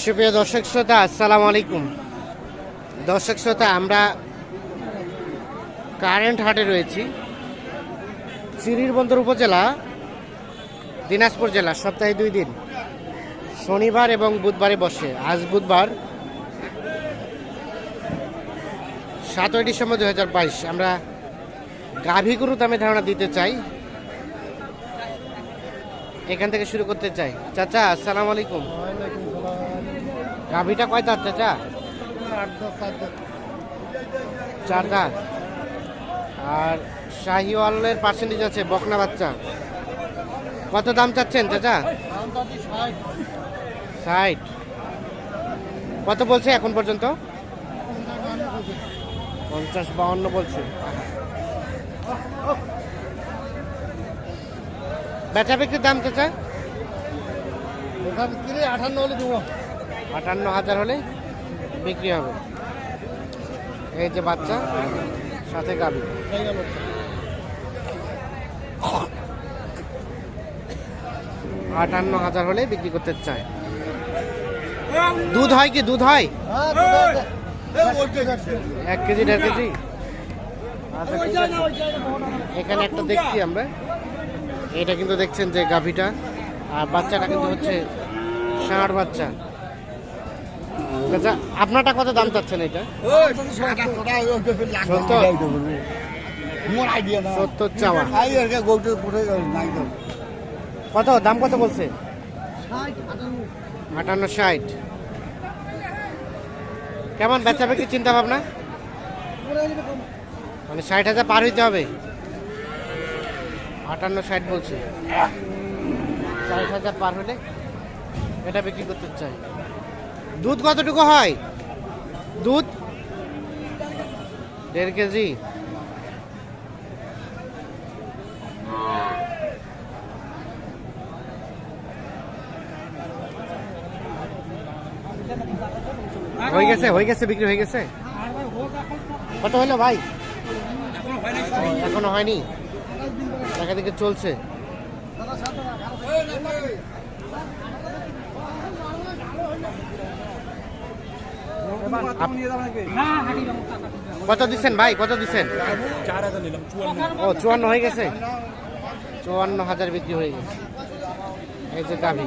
সুপ্রিয় দর্শক শ্রোতা, আসসালামু আলাইকুম। দর্শক শ্রোতা, আমরা কারেন্ট হাটে রয়েছি। চিরিরবন্দর উপজেলা, দিনাজপুর জেলা, সপ্তাহে দুই দিন। শনিবার এবং বুধবারে বসে। আজ বুধবার, সাতই ডিসেম্বর দু হাজার বাইশ। আমরা গাভী গরু দামে ধারণা দিতে চাই। এখান থেকে শুরু করতে চাই। চাচা, আসসালামু আলাইকুম। গাভীটা কয় দাঁত চাচা? চার দাঁত। আর শাহিওয়ালের পার্সেন্টেজ আছে বকনা বাচ্চা। কত দাম চাচ্ছেন চাচা? ষাট। কত বলছে এখন পর্যন্ত? পঞ্চাশ বাউন্ন বলছে। বেচা বিক্রির দাম চাচা? আঠান্ন হলে দেবো। আটান্ন হাজার হলে বিক্রি হবে। এই যে বাচ্চা সাথে গাবি আটান্ন হাজার হলে বিক্রি করতে চায়। দুধ হয় কি? দুধ হয়? এক কেজি দেড় কেজি? আচ্ছা, এখানে একটা দেখছি আমরা। এটা কিন্তু দেখছেন যে গাভীটা। আর বাচ্চাটা কিন্তু হচ্ছে ষাঁড় বাচ্চা। আচ্ছা আপনারটা কত দাম চাচ্ছেন এটা? সত্তর চাওয়া কত? দাম কত বলছে? আটান্ন ষাট। কেমন বেচা বিক্রি চিন্তা ভাবনা মানে ষাট হাজার পার হইতে হবে। আটান্ন ষাট বলছে। ষাট হাজার পার হলে এটা বিক্রি করতে চাই। দুধ কতটুকু হয়? দুধ? দেড় কেজি। হয়ে গেছে হয়ে গেছে, বিক্রি হয়ে গেছে? কত হলো ভাই? এখনও হয়নি? দেখা দেখে চলছে। কত দিচ্ছেন ভাই কত দিচ্ছেন? ও চুয়ান্ন হয়ে গেছে? চুয়ান্ন হাজার বিক্রি হয়ে গেছে। এই যে গাভী।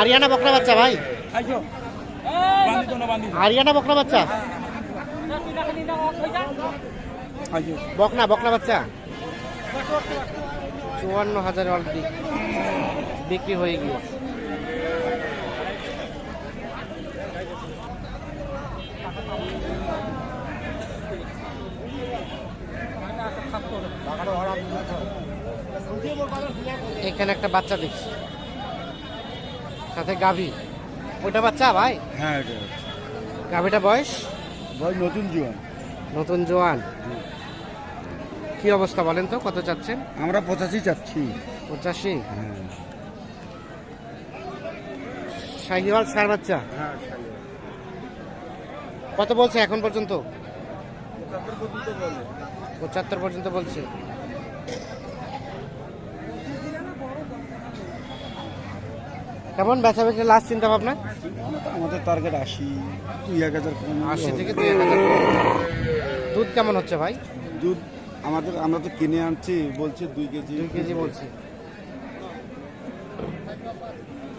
আরিয়ানা বকরা বাচ্চা ভাই? আরিয়ানা বকনা বাচ্চা? বকনা বকনা বাচ্চা? চুয়ান্ন হাজার অলরেডি বিক্রি হয়ে গিয়েছে। এখানে একটা বাচ্চা দেখছি। সাথে গাভী। ওটা বাচ্চা ভাই? হ্যাঁ গাভীটা বয়স? ভাই নতুন জোয়ান। নতুন জোয়ান। কি অবস্থা বলেন তো কত চাচ্ছেন? আমরা পঁচাশি চাচ্ছি। পঁচাশি? হ্যাঁ। শাহিওয়াল সার বাচ্চা? হ্যাঁ কত বলছে এখন পর্যন্ত? পঁচাত্তর পর্যন্ত বলছে। কেমন বেচা বিক্রি লাস্ট চিন্তা ভাবনা? আমাদের টার্গেট আশি দুই এক হাজার আশি থেকে দুই এক হাজার দুধ কেমন হচ্ছে ভাই? দুধ আমাদের আমরা তো কিনে আনছি বলছি দুই কেজি। দুই কেজি বলছি।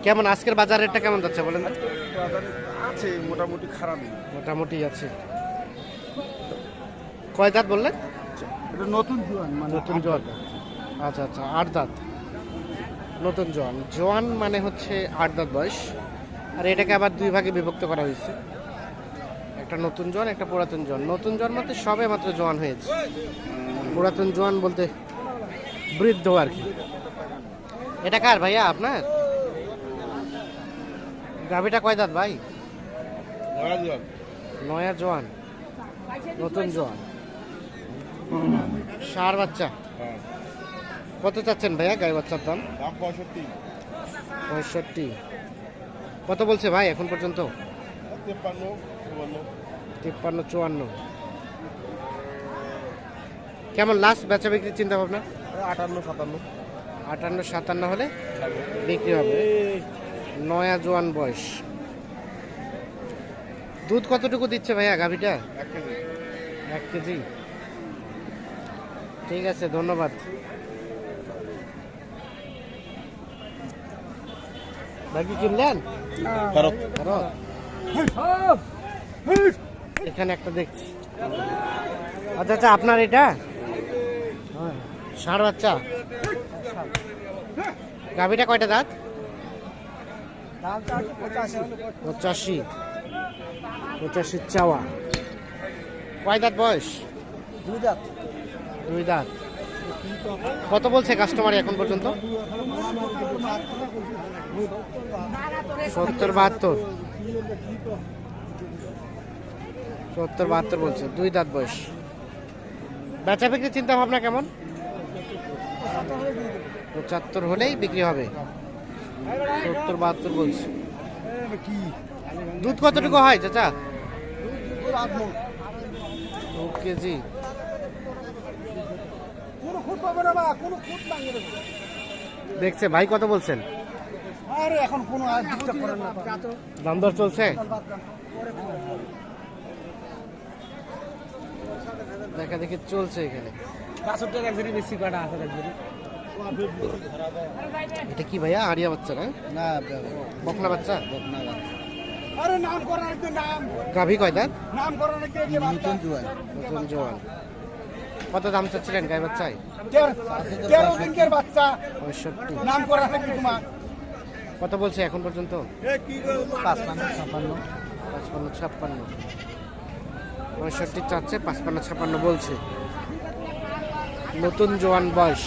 কেমন আজকের বাজার রেটটা কেমন যাচ্ছে বলেন? আছে মোটামুটি খারাপ মোটামুটি আছে। কয় দাঁত বললেন? এটা নতুন জোয়ান মানে নতুন জোয়ান। আচ্ছা আচ্ছা আট দাঁত। নতুন জোয়ান। জোয়ান মানে হচ্ছে আট দাঁত বয়স। আর এটাকে আবার দুই ভাগে বিভক্ত করা হয়েছে। একটা নতুন জোয়ান একটা পুরাতন জোয়ান। নতুন জোয়ান মানে সবে মাত্র জোয়ান হয়েছে। পুরাতন জোয়ান বলতে বৃদ্ধ আর কি। এটা কার ভাইয়া আপনার? গাভিটা কয় দাঁত ভাই? নয়া জোয়ান। নতুন জোয়ান। সার বাচ্চা। কত চাচ্ছেন ভাইয়া গাই বাচ্চার দাম? পঁয়ষট্টি। পঁয়ষট্টি। কত বলছে ভাই এখন পর্যন্ত? তিপ্পান্ন চুয়ান্ন। কেমন লাস্ট বেচা বিক্রির চিন্তা ভাবনা? আটান্ন সাতান্ন। আটান্ন সাতান্ন হলে বিক্রি হবে। নয়া জোয়ান বয়স। দুধ কতটুকু দিচ্ছে ভাইয়া গাভিটা? এক কেজি। ঠিক আছে ধন্যবাদ। ভাই কি কিনলেন? ফেরত। ফেরত? এখানে একটা দেখছি। আচ্ছা আচ্ছা আপনার এটা? ষাঁড় বাচ্চা। গাভিটা কয়টা দাঁত? পঁচাশি। পঁচাশি চাওয়া। কয় দাঁত বয়স? দুই দাঁত। দুই দাঁত। কত বলছে কাস্টমার এখন পর্যন্ত? সত্তর, বাহাত্তর। সত্তর, বাহাত্তর বলছে, দুই দাঁত বয়স। বেচা বিক্রির চিন্তা ভাবনা কেমন? পঁচাত্তর হলেই বিক্রি হবে। সত্তর, বাহাত্তর বলছে। দুধ কতটুকু হয়, চাচা? দু কেজি। পাবে না বা কোনো দেখছে ভাই কত বলছেন? আরে এখন কোনো আর ডিস্টার্ব করেন না। দাম দর চলছে? দেখা দেখি চলছে এখানে। পাঁচশো টাকা একজনই বেশি কাটা আছে একজনই। এটা কি ভাইয়া আরিয়া বাচ্চা না? না বকনা বাচ্চা? আরে নাম করা একটু নাম। গাভী কয় দাঁত? নাম করা নাকি এই যে নতুন জোয়ান। কত দাম চাচ্ছিলেন গাই বাচ্চায়? তেরো- তেরো দিনকের বাচ্চা। পঁয়ষট্টি। নাম করা নাকি তোমার? কত বলছে এখন পর্যন্ত? পাঁচপান্ন ছাপান্ন পাঁচপান্ন ছাপ্পান্ন। পঁয়ষট্টি চাচ্ছে পাঁচপান্ন ছাপ্পান্ন বলছে। নতুন জোয়ান বয়স।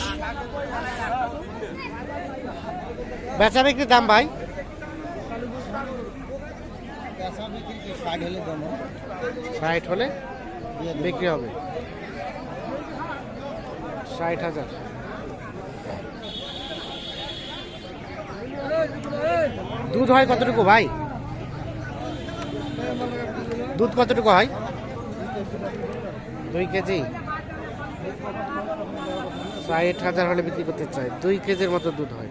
বেচা বিক্রির দাম ভাই? ষাট হলে বিক্রি হবে। ষাট হাজার। দুধ হয় কতটুকু ভাই? দুধ কতটুকু হয়? দুই কেজি। ষাট হাজার হলে বিক্রি করতে চাই। দুই কেজির মতো দুধ হয়।